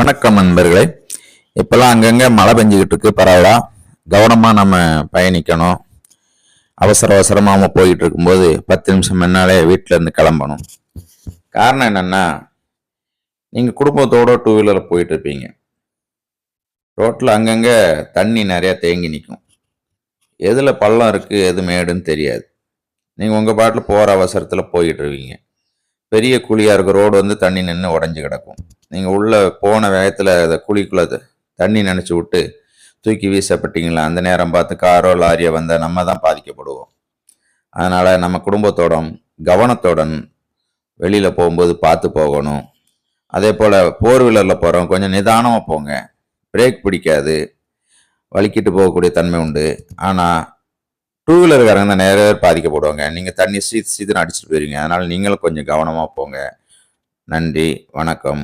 வணக்கம் நண்பர்களே. இப்பெல்லாம் அங்கங்க மழை பெஞ்சுக்கிட்டு இருக்கு பரவாயில்ல கவனமா நம்ம பயணிக்கணும். அவசர அவசரமா நம்ம போயிட்டு இருக்கும்போது பத்து நிமிஷம் முன்னாலே வீட்டுல இருந்து கிளம்பணும். காரணம் என்னன்னா நீங்க குடும்பத்தோட டூ வீலரில் போயிட்டு இருப்பீங்க. ரோட்ல அங்கங்க தண்ணி நிறைய தேங்கி நிற்கும். எதுல பள்ளம் இருக்கு எது மேடுன்னு தெரியாது. நீங்க உங்க பாட்டில் போற அவசரத்துல போயிட்டு இருப்பீங்க பெரிய குழியா இருக்க ரோடு வந்து தண்ணி நின்று உடஞ்சி கிடக்கும். நீங்கள் உள்ளே போன வேகத்தில் அதை குழிக்குள்ள தண்ணி நினச்சி விட்டு தூக்கி வீசப்பட்டீங்களா? அந்த நேரம் பார்த்து காரோ லாரியோ வந்தால் நம்ம தான் பாதிக்கப்படுவோம். அதனால் நம்ம குடும்பத்தோடும் கவனத்துடன் வெளியில் போகும்போது பார்த்து போகணும். அதே போல் ஃபோர் வீலரில் போகிறோம் கொஞ்சம் நிதானமாக போங்க. பிரேக் பிடிக்காது. வலிக்கிட்டு போகக்கூடிய தன்மை உண்டு. ஆனால் டூ வீலருக்காரங்க தான் நிறைய பேர் பாதிக்கப்படுவாங்க. நீங்கள் தண்ணி சீத்து சீதனம் அடிச்சுட்டு போயிருவீங்க. அதனால் நீங்களும் கொஞ்சம் கவனமாக போங்க. நன்றி வணக்கம்.